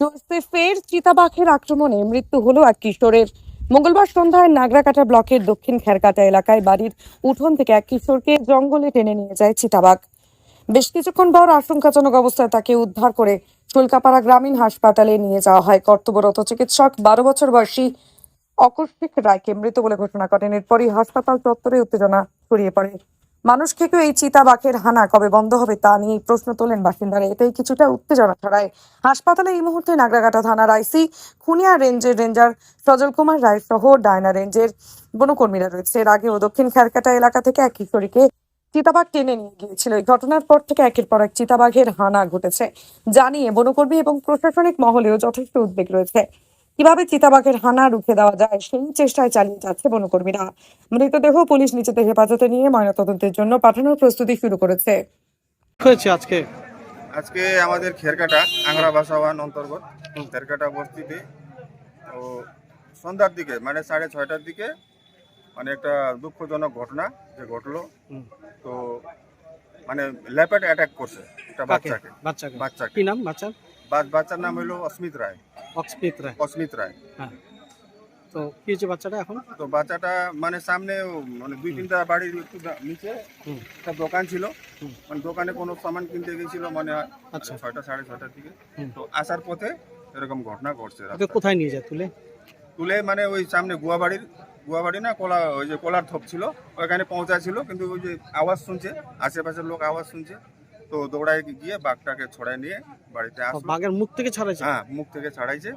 চলছে ফের চিতাবাঘের আক্রমণে মৃত্যু হলো এক কিশোরের। মঙ্গলবার সন্ধ্যায় নাগরাকাটা ব্লকের দক্ষিণ খেরকাটা এলাকায় বাড়ির উঠোন থেকে এক কিশোরকে জঙ্গলে টেনে নিয়ে যায় চিতাবাঘ। বেশ কিছুক্ষণ পর আশঙ্কাজনক অবস্থায় তাকে উদ্ধার করে চুলকাপাড়া গ্রামীণ হাসপাতালে নিয়ে যাওয়া হয়। কর্তব্যরত চিকিৎসক বারো বছর বয়সী অকস্মিক রায়কে মৃত বলে ঘোষণা করেন। এরপরই হাসপাতাল চত্বরে উত্তেজনা ছড়িয়ে পড়ে। মানুষ খেকেও এই চিতাবাঘের হানা কবে বন্ধ হবে তা নিয়ে প্রশ্ন তোলেন বাসিন্দারা। এতেই কিছুটা উত্তেজনা ছড়ায়। হাসপাতালে এই মুহূর্তে নাগরাকাটা থানার আইসি, খুনিয়া রেঞ্জের রেঞ্জার সজল কুমার রায় সহ ডায়না রেঞ্জের বনকর্মীরা রয়েছে। এর আগেও দক্ষিণ খেরকাটা এলাকা থেকে এক কিশোরীকে চিতাবাঘ টেনে নিয়ে গিয়েছিল। এই ঘটনার পর থেকে একের পর এক চিতাবাঘের হানা ঘটেছে। জানিয়ে বনকর্মী এবং প্রশাসনিক মহলেও যথেষ্ট উদ্বেগ রয়েছে। কীভাবে চিতাবাঘের হানা রুখে দেওয়া যায় সেই চেষ্টায় চালিয়ে যাচ্ছে বনকর্মীরা। মৃতদেহ পুলিশ নিজেদের হেফাজতে নিয়ে ময়নাতদন্তের জন্য পাঠানোর প্রস্তুতি শুরু করেছে। আজকে? আজকে আমাদের খেরকাটা আংরা ভাষাওয়ান অন্তর্গত। খেরকাটা বস্তিতে তো সন্ধ্যার দিকে মানে সাড়ে ছয়টার দিকে মানে একটা দুঃখজনক ঘটনা যে ঘটলো। হুম। তো মানে ল্যাপেট অ্যাটাক করছে একটা বাচ্চাকে। বাচ্চাকে। বাচ্চাকে। কি নাম বাচ্চার? বা- বাচ্চার নাম হলো অস্মিত রায়। অস্মিত রায়। অস্মিত রায়। হ্যাঁ। তো কি হয়েছে বাচ্চাটা এখন? তো বাচ্চাটা মানে সামনে মানে দুই তিনটা বাড়ির একটু নিচে একটা দোকান ছিল। মানে দোকানে কোনো সামান কিনতে গেছিল মানে আচ্ছা। ছয়টা সাড়ে ছয়টার দিকে। তো আসার পথে এরকম ঘটনা ঘটছে কোথায় নিয়ে যায় তুলে? তুলে মানে ওই সামনে গুয়াবাড়ির গুয়াবাড়ি না কোলা ওই যে কলার থপ ছিল। ওইখানে পৌঁছাছিল কিন্তু ওই যে আওয়াজ শুনছে আশেপাশের লোক আওয়াজ শুনছে। তো দৌড়ায় গিয়ে বাঘটাকে ছড়ায় নিয়ে বাড়িতে আসে আসলো। বাঘের মুখ থেকে ছাড়াইছে? হ্যাঁ মুখ থেকে ছাড়াইছে।